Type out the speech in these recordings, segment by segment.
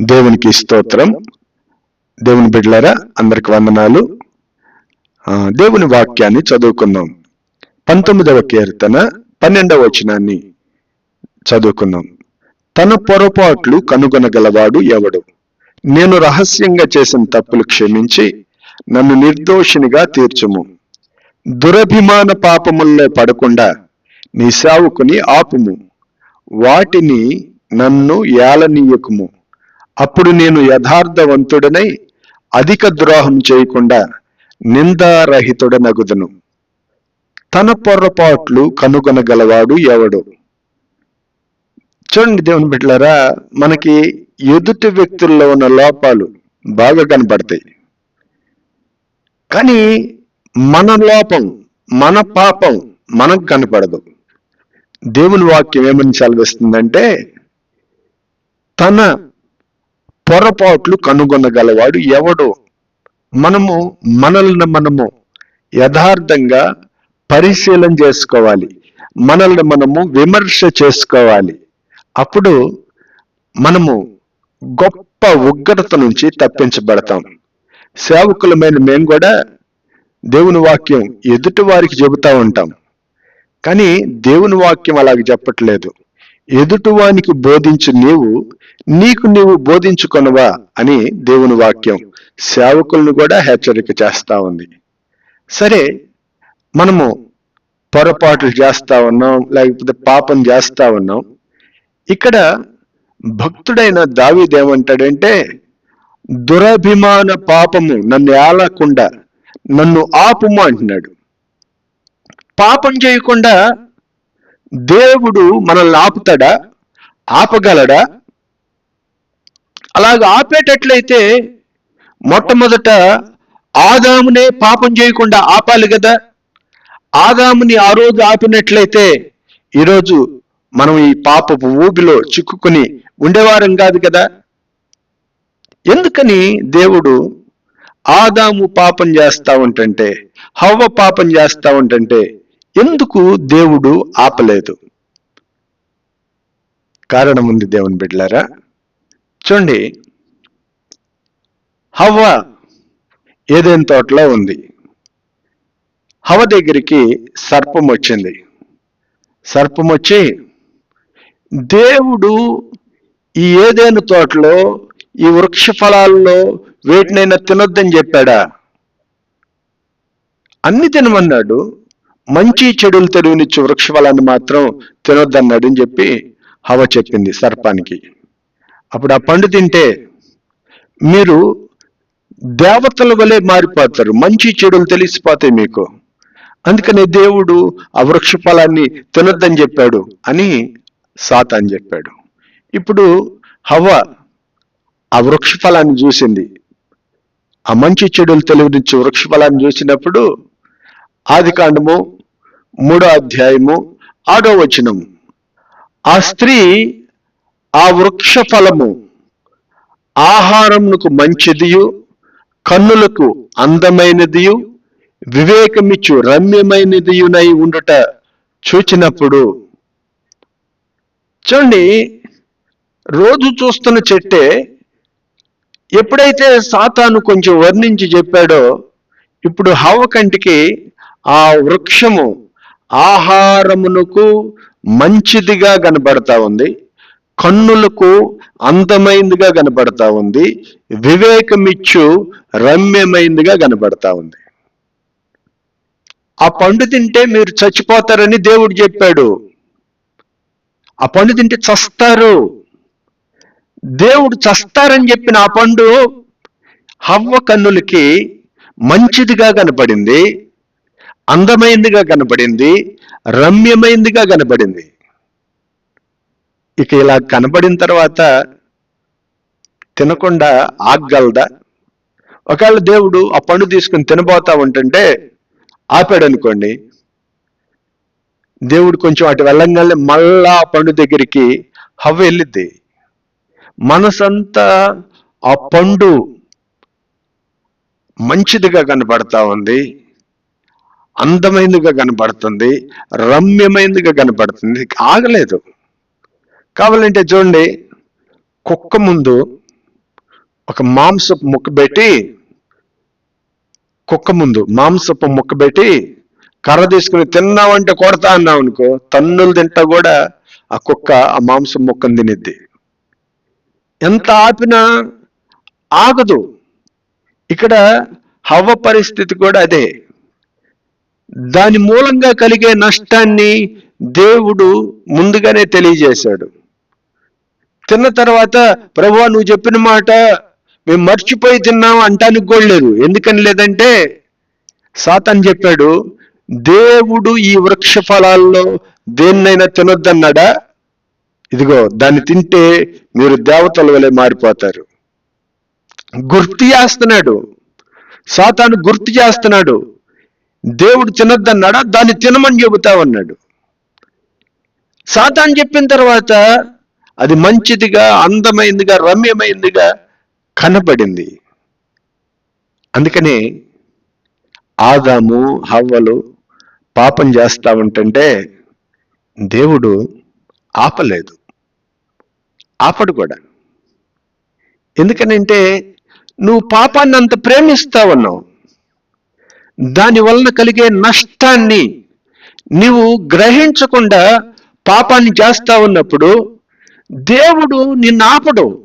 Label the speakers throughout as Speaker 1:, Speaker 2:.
Speaker 1: దేవునికి స్తోత్రం. దేవుని బిడ్డలారా అందరికి వందనాలు. దేవుని వాక్యాన్ని చదువుకుందాం. పంతొమ్మిదవ కీర్తన పన్నెండవ వచనాన్ని చదువుకుందాం. తన పొరపాట్లు కనుగొనగలవాడు ఎవడు? నేను రహస్యంగా చేసిన తప్పులు క్షమించి నన్ను నిర్దోషినిగా తీర్చుము. దురభిమాన పాపముల్లో పడకుండా నీ సావుకుని ఆపుము. వాటిని నన్ను ఏలనీయకుము. అప్పుడు నేను యథార్థవంతుడనై అధిక ద్రోహం చేయకుండా నిందారహితుడనగుదను. తన పొరపాట్లు కనుగొనగలవాడు ఎవడు? చూడండి దేవుని బిడ్డలారా మనకి ఎదుటి వ్యక్తుల్లో ఉన్న లోపాలు బాగా కనపడతాయి కానీ మన లోపం మన పాపం మనకు కనపడదు. దేవుని వాక్యం ఏమని సెలవిస్తుందంటే తన పొరపాట్లు కనుగొనగలవాడు ఎవడు? మనము మనల్ని మనము యథార్థంగా పరిశీలన చేసుకోవాలి. మనల్ని మనము విమర్శ చేసుకోవాలి. అప్పుడు మనము గొప్ప ఉగ్రత నుంచి తప్పించబడతాం. సేవకులమైన మేము కూడా దేవుని వాక్యం ఎదుటి వారికి చెబుతూ ఉంటాం. కానీ దేవుని వాక్యం అలాగ చెప్పట్లేదు. ఎదుటివానికి బోధించు నీవు నీకు నీవు బోధించుకొనవా అని దేవుని వాక్యం సేవకులను కూడా హెచ్చరిక చేస్తా ఉంది. సరే మనము పొరపాట్లు చేస్తా ఉన్నాం లేకపోతే పాపం చేస్తా ఉన్నాం. ఇక్కడ భక్తుడైన దావిదేమంటాడంటే దురభిమాన పాపము నన్ను ఏలకుండా నన్ను ఆపుము అంటున్నాడు. పాపం చేయకుండా దేవుడు మనల్ని ఆపుతాడా? ఆపగలడా? అలాగ ఆపేటట్లయితే మొట్టమొదట ఆదామునే పాపం చేయకుండా ఆపాలి కదా. ఆదాముని ఆ రోజు ఆపినట్లయితే ఈరోజు మనం ఈ పాపపు ఊబిలో చిక్కుకుని ఉండేవారం కాదు కదా. ఎందుకని దేవుడు ఆదాము పాపం చేస్తా ఉంటంటే హవ్వ పాపం చేస్తా ఉంటంటే ఎందుకు దేవుడు ఆపలేదు? కారణం ఉంది దేవుని బిడ్డలారా. చూడండి హవ్వ ఏదైనా తోటలో ఉంది. హవ దగ్గరికి సర్పం వచ్చింది. సర్పం వచ్చి దేవుడు ఈ ఏదైనా తోటలో ఈ వృక్ష ఫలాల్లో వేటినైనా తినొద్దని చెప్పాడా? అన్ని తినమన్నాడు. మంచి చెడులు తెలివినిచ్చే వృక్ష ఫలాన్ని మాత్రం తినొద్దన్నాడు అని చెప్పి హవ చెప్పింది సర్పానికి. అప్పుడు ఆ పండు తింటే మీరు దేవతల వలె మారిపోతారు మంచి చెడులు తెలిసిపోతాయి మీకు. అందుకనే దేవుడు ఆ వృక్ష ఫలాన్ని తినొద్దని చెప్పాడు అని సాతాన్ చెప్పాడు. ఇప్పుడు హవ్వ ఆ వృక్ష ఫలాన్ని చూసింది. ఆ మంచి చెడులు తెలివినిచ్చే వృక్ష ఫలాన్ని చూసినప్పుడు ఆది కాండము మూడో అధ్యాయము ఆడో వచనము. ఆ స్త్రీ ఆ వృక్ష ఫలము ఆహారమునకు మంచిదియు కన్నులకు అందమైనదియు వివేకమిచ్చు రమ్యమైనదియునై ఉండుట చూచినప్పుడు చూడండి రోజు చూస్తున్న చెట్టే ఎప్పుడైతే సాతాను కొంచెం వర్ణించి చెప్పాడో ఇప్పుడు హవ కంటికి ఆ వృక్షము ఆహారమునకు మంచిదిగా కనబడతా ఉంది. కన్నులకు అందమైందిగా కనబడతా ఉంది. వివేకమిచ్చు రమ్యమైందిగా కనబడతా ఉంది. ఆ పండు తింటే మీరు చచ్చిపోతారని దేవుడు చెప్పాడు. ఆ పండు తింటే చస్తారు. దేవుడు చస్తారని చెప్పిన ఆ పండు హవ్వ కన్నులకి మంచిదిగా కనపడింది. అందమైందిగా కనపడింది రమ్యమైందిగా కనపడింది ఇక ఇలా కనబడిన తర్వాత తినకుండా ఆగగలదా? ఒకవేళ దేవుడు ఆ పండు తీసుకుని తినబోతా ఉంటుంటే ఆపాడు అనుకోండి దేవుడు కొంచెం అటు వెళ్ళంగానే మళ్ళా ఆ పండు దగ్గరికి హవ్వ వెళ్ళిద్ది. మనసంతా ఆ పండు మంచిదిగా కనబడతా ఉంది. అందమైనదిగా కనబడుతుంది రమ్యమైనదిగా కనపడుతుంది. ఆగలేదు. కావాలంటే చూడండి కుక్క ముందు ఒక మాంసపు ముక్క పెట్టి కుక్క ముందు మాంసపు ముక్క పెట్టి కర్ర తీసుకుని తిన్నావంటే కొడతా అన్నావు అనుకో తన్నులు తింటా కూడా ఆ కుక్క ఆ మాంసం ముక్కను తినిద్ది. ఎంత ఆపినా ఆగదు. ఇక్కడ హవ్వ పరిస్థితి కూడా అదే. దాని మూలంగా కలిగే నష్టాన్ని దేవుడు ముందుగానే తెలియజేశాడు. తిన్న తర్వాత ప్రభువా నువ్వు చెప్పిన మాట మేము మర్చిపోయి తిన్నాం అంటానికి కూడా లేదు. ఎందుకని లేదంటే సాతన్ చెప్పాడు దేవుడు ఈ వృక్ష ఫలాల్లో దేన్నైనా తినొద్దన్నాడా? ఇదిగో దాన్ని తింటే మీరు దేవతల వలె మారిపోతారు. గుర్తు చేస్తున్నాడు. సాతాను గుర్తు చేస్తున్నాడు. దేవుడు తినొద్దన్నాడా? దాన్ని తినమని చెబుతా ఉన్నాడు సాతాన్ చెప్పిన తర్వాత అది మంచిదిగా అందమైందిగా రమ్యమైందిగా కనబడింది అందుకనే ఆదాము హవ్వలు పాపం చేస్తా ఉంటుంటే దేవుడు ఆపలేదు. ఆపడు కూడా. ఎందుకనంటే నువ్వు పాపాన్ని అంత ప్రేమిస్తా ఉన్నావు. దాని వలన కలిగే నష్టాన్ని నీవు గ్రహించకుండా పాపాన్ని చేస్తా ఉన్నప్పుడు దేవుడు నిన్ను ఆపడు.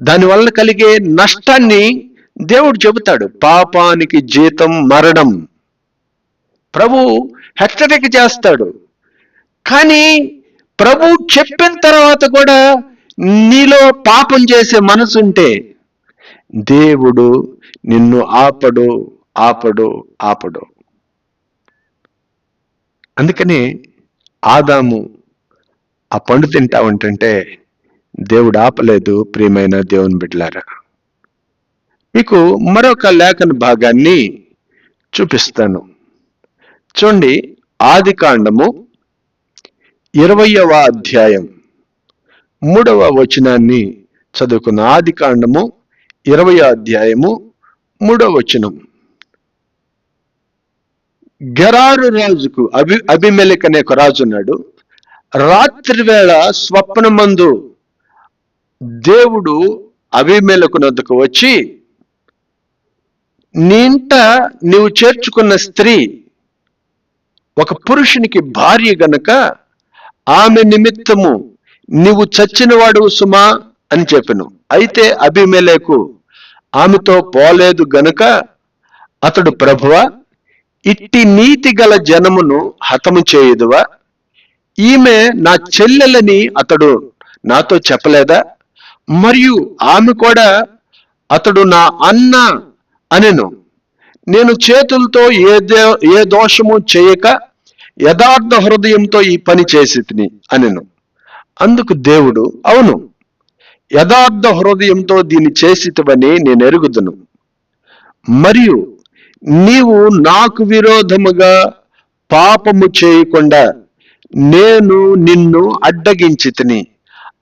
Speaker 1: దాని వలన కలిగే నష్టాన్ని దేవుడు చెబుతాడు. పాపానికి జీతం మరణం. ప్రభు హెచ్చరిక చేస్తాడు. కానీ ప్రభు చెప్పిన తర్వాత కూడా నీలో పాపం చేసే మనసుంటే దేవుడు నిన్ను ఆపడు ఆపడు ఆపడు. అందుకనే ఆదాము ఆ పండు తింటా ఉంటుంటే దేవుడు ఆపలేదు ప్రియమైన దేవుని బిడ్డలారా. మీకు మరొక లేఖన భాగాన్ని చూపిస్తాను. చూడండి ఆది కాండము ఇరవయవ అధ్యాయం మూడవ వచనాన్ని చదువుకున్న ఆది కాండము ఇరవై అధ్యాయము మూడవ వచనం. గెరారు రాజుకు అభి అభిమెలిక్ అనే ఒక రాజు ఉన్నాడు. రాత్రి వేళ స్వప్నమందు దేవుడు అభిమేలకునొద్దకు వచ్చి నీంట నీవు చేర్చుకున్న స్త్రీ ఒక పురుషునికి భార్య గనక ఆమె నిమిత్తము నీవు చచ్చినవాడు సుమా అని చెప్పను. అయితే అభిమేలకు ఆమెతో పోలేదు గనుక అతడు ప్రభువ ఇట్టి నీతి గల జనమును హతము చేయుదువా? ఈమె నా చెల్లెలని అతడు నాతో చెప్పలేదా? మరియు ఆమె కూడా అతడు నా అన్న అనెను. నేను చేతులతో ఏ ఏ దోషము చేయక యథార్థ హృదయంతో ఈ పని చేసి తిని అనెను. అందుకు దేవుడు అవును యథార్థ హృదయంతో దీన్ని చేసితవని నేను ఎరుగుదును. మరియు నీవు నాకు విరోధముగా పాపము చేయకుండా నేను నిన్ను అడ్డగించితిని.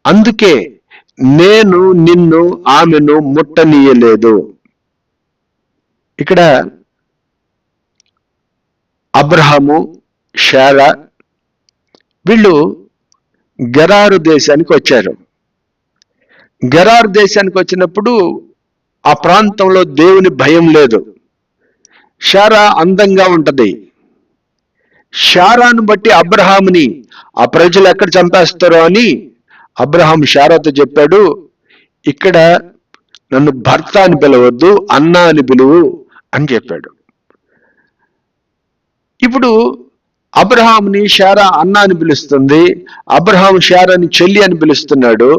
Speaker 1: అందుకే నేను నిన్ను ఆమెను ముట్టనీయలేదు. ఇక్కడ అబ్రహాము షారా వీళ్ళు గెరారు దేశానికి వచ్చారు. గెరార్ దేశానికి వచ్చినప్పుడు ఆ ప్రాంతంలో దేవుని భయం లేదు. షారా అందంగా ఉంటది. షారాను బట్టి అబ్రహాముని ఆ ప్రజలు ఎక్కడ చంపేస్తారో అని అబ్రహాం షారాతో చెప్పాడు. ఇక్కడ నన్ను భర్త అని పిలవద్దు అన్న అని పిలువు అని చెప్పాడు. ఇప్పుడు అబ్రహాంని షారా అన్న అని పిలుస్తుంది అబ్రహాం షారాని చెల్లి అని పిలుస్తున్నాడు.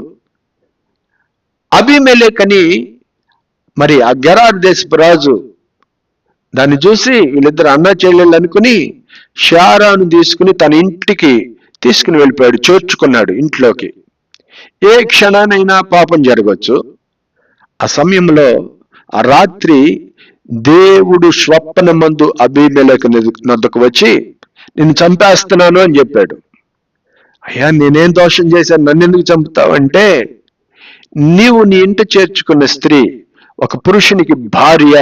Speaker 1: అభిమెలేక్ అని మరి ఆ గెరార్ దేశపు రాజు దాన్ని చూసి వీళ్ళిద్దరు అన్న చెల్లెళ్ళు అనుకుని షారాను తీసుకుని తన ఇంటికి తీసుకుని వెళ్ళిపోయాడు చేర్చుకున్నాడు ఇంట్లోకి. ఏ క్షణానైనా పాపం జరగవచ్చు ఆ సమయంలో ఆ రాత్రి దేవుడు స్వప్నమందు అభిమేలకు నొద్దకు వచ్చి నేను చంపేస్తున్నాను అని చెప్పాడు. అయ్యా నేనేం దోషం చేశాను? నన్ను ఎందుకు చంపుతావంటే నీవు నీ ఇంట చేర్చుకున్న స్త్రీ ఒక పురుషునికి భార్య.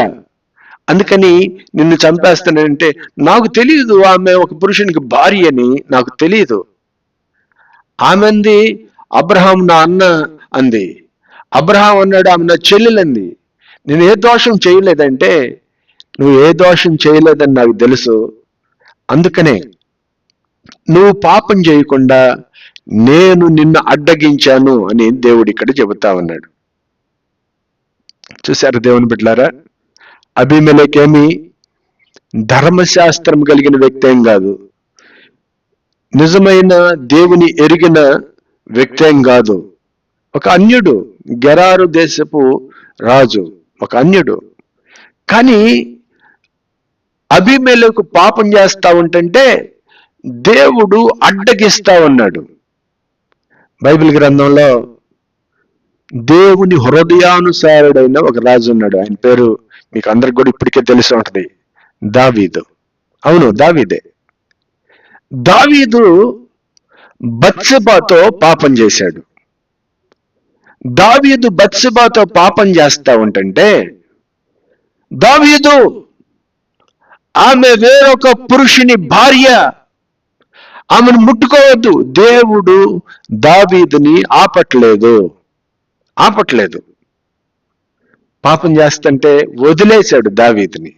Speaker 1: అందుకని నిన్ను చంపేస్తానంటే నాకు తెలియదు ఆమె ఒక పురుషునికి భార్య అని నాకు తెలియదు ఆమె అంది అబ్రహాం నా అన్న అంది. అబ్రహాం అన్నాడు ఆమె నా చెల్లెలంది నేను ఏ దోషం చేయలేదంటే నువ్వు ఏ దోషం చేయలేదని నాకు తెలుసు. అందుకనే నువ్వు పాపం చేయకుండా నేను నిన్ను అడ్డగించాను అని దేవుడు ఇక్కడ చెబుతా ఉన్నాడు. చూశారు దేవుని బిడ్డలారా? అభిమలకేమి ధర్మశాస్త్రం కలిగిన వ్యక్తి ఏం కాదు. నిజమైన దేవుని ఎరిగిన వ్యక్తి ఏం కాదు. ఒక అన్యుడు గెరారు దేశపు రాజు ఒక అన్యుడు. కానీ అభిమేలకు పాపం చేస్తా ఉంటంటే దేవుడు అడ్డగిస్తా ఉన్నాడు. బైబిల్ గ్రంథంలో దేవుని హృదయానుసారుడైన ఒక రాజు ఉన్నాడు. ఆయన పేరు మీకు అందరికి కూడా ఇప్పటికే తెలిసి ఉంటుంది. దావీదు. అవును దావీదే. దావీదు బత్సబాతో పాపం చేశాడు. దావీదు బత్సబాతో పాపం చేస్తా ఉంటంటే దావీదు ఆమె వేరొక పురుషుని భార్య ఆమెను ముట్టుకోవద్దు. దేవుడు దావీదుని ఆపట్లేదు. ఆపట్లేదు. పాపం చేస్తుంటే వదిలేశాడు దావీదుని.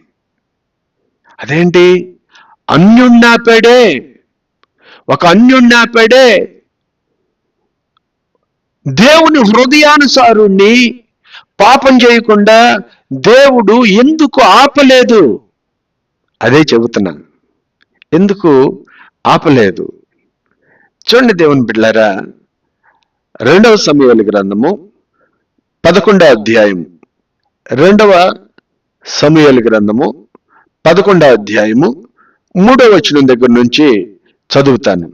Speaker 1: అదేంటి? అన్యుణ్ణాపాడే ఒక అన్యుణ్ణాపాడే దేవుని హృదయానుసారుణ్ణి పాపం చేయకుండా దేవుడు ఎందుకు ఆపలేదు? అదే చెబుతున్నా. ఎందుకు? ఆపలేదు. చూడండి దేవుని బిడ్లారా రెండవ సమయాల గ్రంథము పదకొండవ అధ్యాయం రెండవ సమయాల గ్రంథము పదకొండవ అధ్యాయము మూడవ వచనం దగ్గర నుంచి చదువుతాను.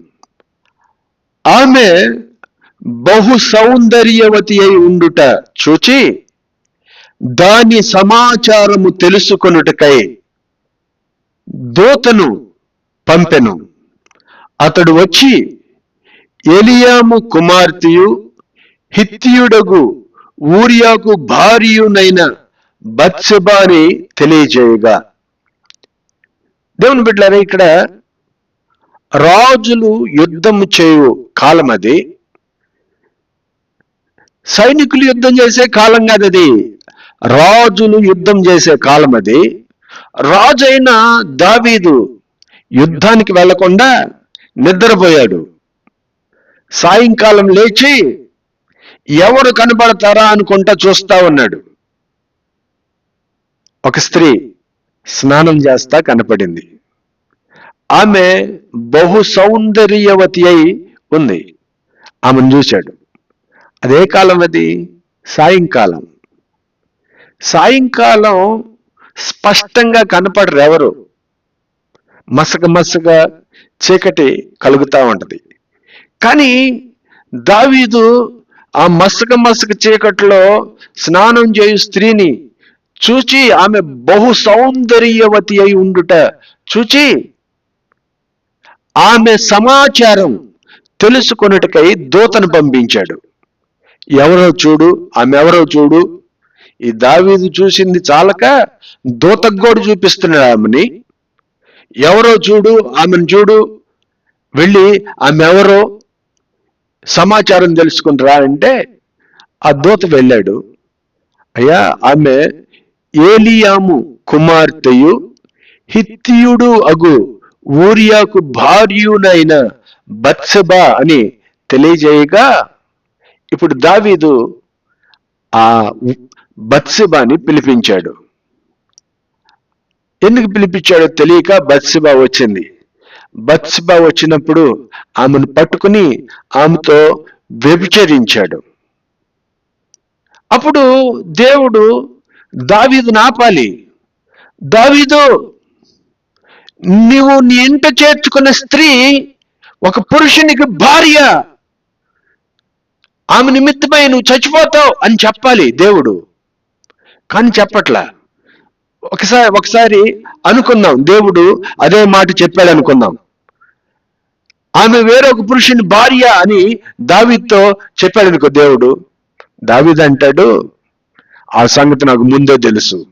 Speaker 1: ఆమె బహు సౌందర్యవతి అయి ఉండుట చూచి దాని సమాచారము తెలుసుకొనుటకై దూతను పంపెను. అతడు వచ్చి ఎలియాము కుమార్తెయు హిత్యుడగు ఊరియాకు భార్యునైన బత్సబాని తెలియజేయగా. దేవుని బిడ్డలారా ఇక్కడ రాజులు యుద్ధము చేయు కాలం అది. సైనికులు యుద్ధం చేసే కాలం కాదు అది. రాజులు యుద్ధం చేసే కాలం అది. రాజైన దావీదు యుద్ధానికి వెళ్ళకుండా నిద్రపోయాడు. సాయంకాలం లేచి ఎవరు కనబడతారా అనుకుంటా చూస్తా ఉన్నాడు. ఒక స్త్రీ స్నానం చేస్తా కనపడింది. ఆమె బహు సౌందర్యవతి అయి ఉంది. ఆమెను చూశాడు. అదే కాలం అది? సాయంకాలం. సాయంకాలం స్పష్టంగా కనపడరు ఎవరు? మసక మసక చీకటి కలుగుతా ఉంటది. కానీ దావీదు ఆ మసక మసక చీకటిలో స్నానం చేయు స్త్రీని చూచి ఆమె బహు సౌందర్యవతి అయి ఉండుట చూచి ఆమె సమాచారం తెలుసుకొనుటకై దూతను పంపించాడు. ఎవరో చూడు ఆమె ఎవరో చూడు ఈ దావీదు చూసింది చాలక దూతగోడు చూపిస్తున్నాడు ఆమెని. ఎవరో చూడు ఆమెను చూడు వెళ్ళి ఆమె ఎవరో సమాచారం తెలుసుకుంటారా అంటే ఆ దూత వెళ్ళాడు. అయ్యా ఆమె ఏలియాము కుమార్తెయు హిత్తియుడు అగు ఊరియాకు భార్యునైన బత్సబా అని తెలియజేయగా ఇప్పుడు దావీదు ఆ బత్సబాని పిలిపించాడు. ఎందుకు పిలిపించాడో తెలియక బత్సిబా వచ్చింది. బత్సిబా వచ్చినప్పుడు ఆమెను పట్టుకుని ఆమెతో వ్యభిచరించాడు. అప్పుడు దేవుడు దావీదు నాపాలి దావీదు నీవు నీ ఇంట చేర్చుకున్న స్త్రీ ఒక పురుషునికి భార్య. ఆమె నిమిత్తమై నువ్వు చచ్చిపోతావు అని చెప్పాలి దేవుడు. కానీ చెప్పట్లా. ఒకసారి ఒకసారి అనుకుందాం. దేవుడు అదే మాట చెప్పాడు అనుకుందాం ఆమె వేరొక పురుషుని భార్య అని దావితో చెప్పాడు అనుకో దేవుడు దావిద్ అంటాడు ఆ సంగతి నాకు ముందే తెలుసు.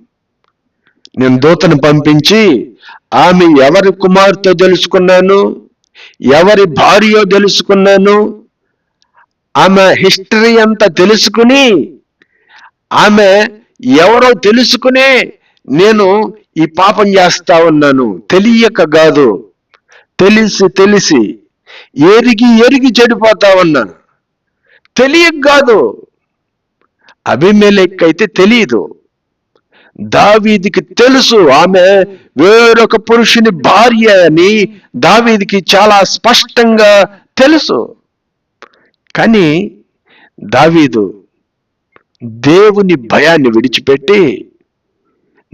Speaker 1: నేను దూతను పంపించి ఆమె ఎవరి కుమార్తె తెలుసుకున్నాను ఎవరి భార్యో తెలుసుకున్నాను ఆమె హిస్టరీ అంతా తెలుసుకుని ఆమె ఎవరో తెలుసుకునే నేను ఈ పాపం చేస్తా ఉన్నాను. తెలియక కాదు. తెలిసి తెలిసి ఎరిగి ఎరిగి చెడిపోతా ఉన్నాను. తెలియక కాదు. అభిమేలెక్కైతే తెలియదు దావీదికి తెలుసు. ఆమె వేరొక పురుషుని భార్య అని దావీదికి చాలా స్పష్టంగా తెలుసు. కానీ దావీదు దేవుని భయాన్ని విడిచిపెట్టి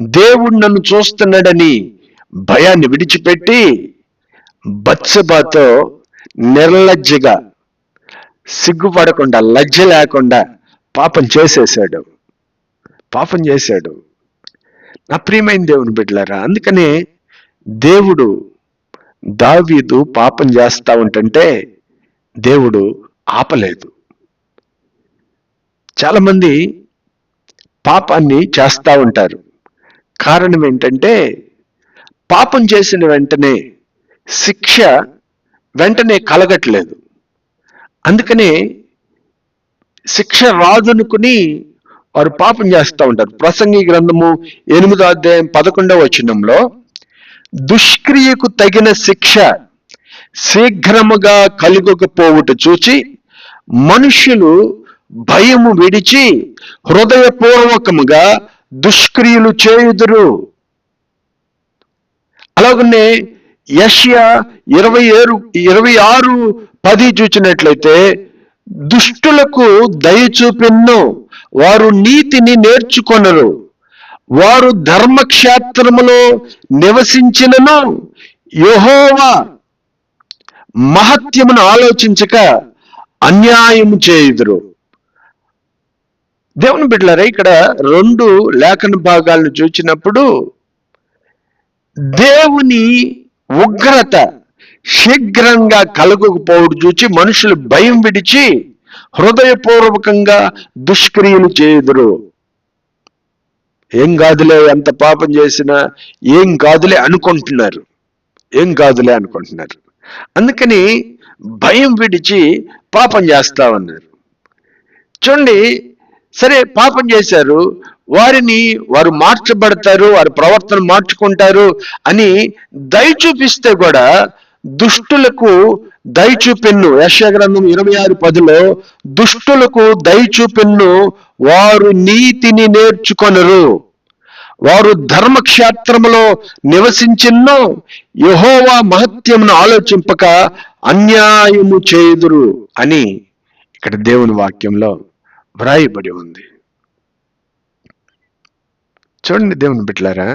Speaker 1: దేవుడు నన్ను చూస్తున్నాడని భయాన్ని విడిచిపెట్టి బత్సబాతో నిర్లజ్జగా సిగ్గుపడకుండా లజ్జ లేకుండా పాపం చేసేసాడు పాపం చేశాడు. నా ప్రియమైన దేవుని బిడ్డలారా అందుకనే దేవుడు దావీదు పాపం చేస్తా ఉంటుంటే దేవుడు ఆపలేదు. చాలామంది పాపాన్ని చేస్తూ ఉంటారు. కారణం ఏంటంటే పాపం చేసిన వెంటనే శిక్ష వెంటనే కలగట్లేదు. అందుకనే శిక్ష రాదనుకుని వారు పాపం చేస్తూ ఉంటారు. ప్రసంగి గ్రంథము ఎనిమిదో అధ్యాయం పదకొండవ వచనంలో దుష్క్రియకు తగిన శిక్ష శీఘ్రముగా కలుగకపోవుట చూచి మనుష్యులు భయము విడిచి హృదయపూర్వకముగా దుష్క్రియలు చేయుదురు. అలాగనే యష్యా ఇరవై ఏడు ఇరవై ఆరు పది చూచినట్లయితే దుష్టులకు దయ చూపిన్ను వారు నీతిని నేర్చుకొనరు. వారు ధర్మక్షేత్రములో నివసించినను యహోవా మహత్యమును ఆలోచించక అన్యాయము చేయుదురు. దేవుని బిడ్డలారా ఇక్కడ రెండు లేఖన భాగాలను చూచినప్పుడు దేవుని ఉగ్రత శీఘ్రంగా కలగకపోవడం చూచి మనుషులు భయం విడిచి హృదయపూర్వకంగా దుష్క్రియలు చేయుదురు. ఏం కాదులే ఎంత పాపం చేసినా ఏం కాదులే అనుకుంటున్నారు. ఏం కాదులే అనుకుంటున్నారు. అందుకని భయం విడిచి పాపం చేస్తా ఉన్నారు. చూడండి సరే పాపం చేశారు. వారిని వారు మార్చబడతారు వారి ప్రవర్తన మార్చుకుంటారు అని దయ చూపిస్తే కూడా దుష్టులకు దయ చూపెన్ను. యశగ్రంథం ఇరవై ఆరు పదిలో దుష్టులకు దయ చూపెన్ను వారు నీతిని నేర్చుకొనరు. వారు ధర్మక్షేత్రములో నివసించిన్నో యహోవా మహత్యమును ఆలోచింపక అన్యాయము చేయుదురు అని ఇక్కడ దేవుని వాక్యంలో వ్రాయబడి ఉంది. చూడండి దేవుని బిడ్డలారా.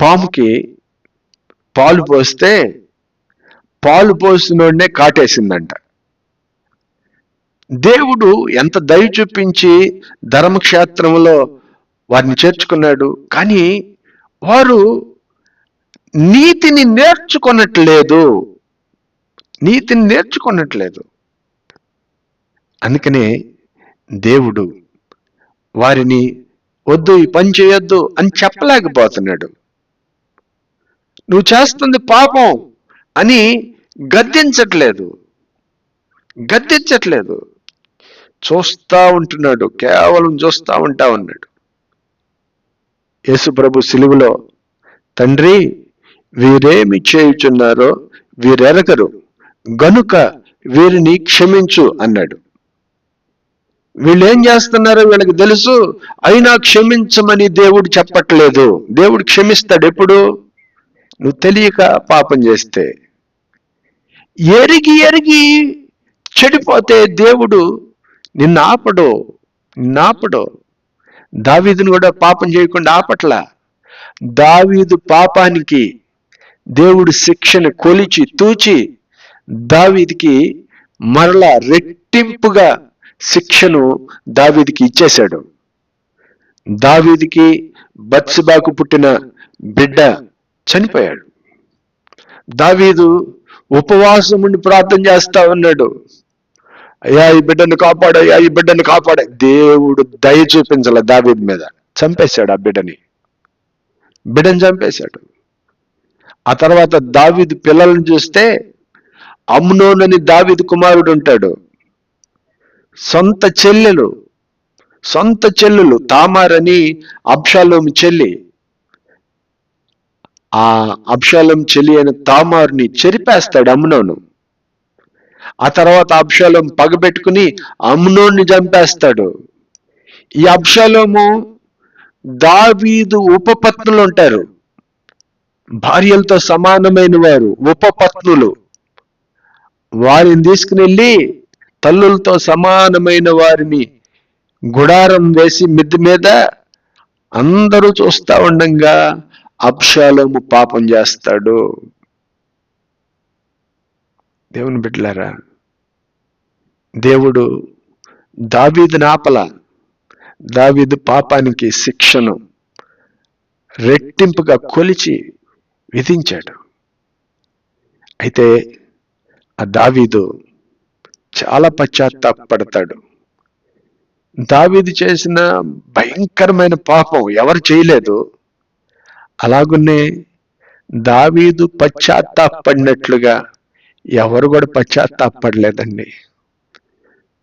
Speaker 1: పాముకి పాలు పోస్తే పాలు పోసినోడనే కాటేసిందంట. దేవుడు ఎంత దయ చూపించి ధర్మక్షేత్రంలో వారిని చేర్చుకున్నాడు. కానీ వారు నీతిని నేర్చుకున్నట్లేదు నీతిని నేర్చుకున్నట్లేదు అందుకనే దేవుడు వారిని వద్దు ఈ పని చేయొద్దు అని చెప్పలేకపోతున్నాడు. నువ్వు చేస్తుంది పాపం అని గద్దించట్లేదు. గద్దించట్లేదు. చూస్తా ఉంటున్నాడు కేవలం చూస్తా ఉంటా ఉన్నాడు. యేసుప్రభు సిలువలో తండ్రి వీరేమి చేయుచున్నారో వీరెరగరు. గనుక వీరిని క్షమించు అన్నాడు. వీళ్ళు ఏం చేస్తున్నారో వీళ్ళకి తెలుసు అయినా క్షమించమని దేవుడు చెప్పట్లేదు. దేవుడు క్షమిస్తాడు ఎప్పుడు? నువ్వు తెలియక పాపం చేస్తే. ఎరిగి ఎరిగి చెడిపోతే దేవుడు నిన్ను ఆపడు నాపడు దావీదును కూడా పాపం చేయకుండా ఆపట్లా. దావీదు పాపానికి దేవుడు శిక్షను కొలిచి తూచి దావీదికి మరలా రెట్టింపుగా శిక్షను దావీదికి ఇచ్చేశాడు. దావీదికి బత్సిబాకు పుట్టిన బిడ్డ చనిపోయాడు. దావీదు ఉపవాసం ఉండి ప్రార్థన చేస్తా ఉన్నాడు. అయ్యా ఈ బిడ్డను కాపాడు అయ్యా ఈ బిడ్డను కాపాడ. దేవుడు దయ చూపించాల దావీద్ మీద. చంపేశాడు ఆ బిడ్డని. బిడ్డను చంపేశాడు. ఆ తర్వాత దావీదు పిల్లలను చూస్తే అమ్నోన్ అని దావీదు కుమారుడు ఉంటాడు సొంత చెల్లెలు సొంత చెల్లెలు తామారని అబ్షాలోం చెల్లి. ఆ అబ్షాలం చెల్లి అయిన తామారుని చెరిపేస్తాడు అమ్నోను. ఆ తర్వాత అబ్షాలం పగబెట్టుకుని అమ్నోన్ని చంపేస్తాడు. ఈ అబ్షాలోము దావీదు ఉపపత్నులు ఉంటారు. భార్యలతో సమానమైన వారు ఉపపత్నులు. వారిని తీసుకుని వెళ్ళి తల్లులతో సమానమైన వారిని గుడారం వేసి మిద్ది మీద అందరూ చూస్తా ఉండంగా అప్షాలోము పాపం చేస్తాడు. దేవుని బిడ్డలారా దేవుడు దావీదు నాపల దావీదు పాపానికి శిక్షను రెట్టింపుగా కొలిచి విధించాడు. అయితే ఆ దావీదు చాలా పశ్చాత్తాపడతాడు దావీదు చేసిన భయంకరమైన పాపం ఎవరు చేయలేదు. అలాగునే దావీదు పశ్చాత్తాపడినట్లుగా ఎవరు కూడా పశ్చాత్తాపడలేదండి.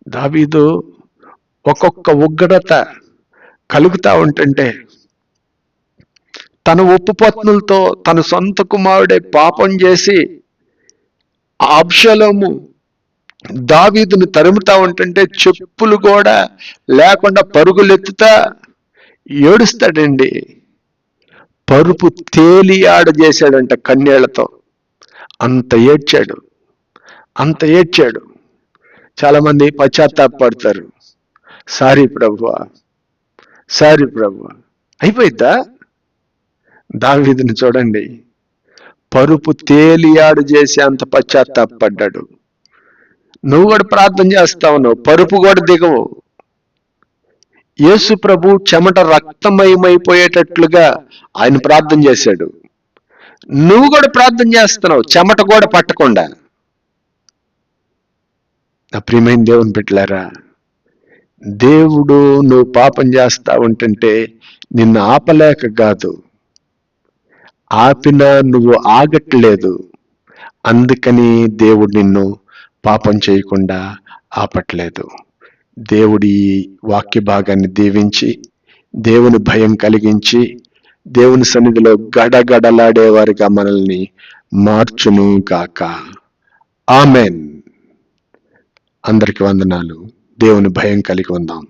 Speaker 1: దావీదు ఒక్కొక్క ఉగ్రత కలుగుతా ఉంటుంటే తన ఉపపత్నులతో తన సొంత కుమారుడే పాపం చేసి ఆ అబ్షలోము దావీదును తరుముతా ఉంటుంటే చెప్పులు కూడా లేకుండా పరుగులెత్తుతా ఏడుస్తాడండి. పరుపు తేలియాడ చేశాడంట కన్నేళ్ళతో. అంత ఏడ్చాడు. అంత ఏడ్చాడు. చాలామంది పశ్చాత్తాపడతారు సారీ ప్రభువా. సారీ ప్రభువా. అయిపోయిద్దా? దావీదుని చూడండి. పరుపు తేలియాడు చేసి అంత పశ్చాత్తాపడ్డాడు. నువ్వు కూడా ప్రార్థన చేస్తావు పరుపు కూడా దిగవు. యేసు ప్రభు చెమట రక్తమయమైపోయేటట్లుగా ఆయన ప్రార్థన చేశాడు. నువ్వు కూడా ప్రార్థన చేస్తున్నావు చెమట కూడా పట్టకుండా. నా ప్రియమైన దేవుని పెట్టలేరా దేవుడు నువ్వు పాపం చేస్తా ఉంటుంటే నిన్ను ఆపలేక కాదు. ఆపినా నువ్వు ఆగట్లేదు. అందుకని దేవుడు నిన్ను పాపం చేయకుండా ఆపట్లేదు. దేవుడి వాక్య భాగాన్ని దీవించి దేవుని భయం కలిగించి దేవుని సన్నిధిలో గడగడలాడేవారిగా మనల్ని మార్చును గాక ఆమెన్. అందరికి వందనాలు. దేవుని భయం కలిగి ఉందాం.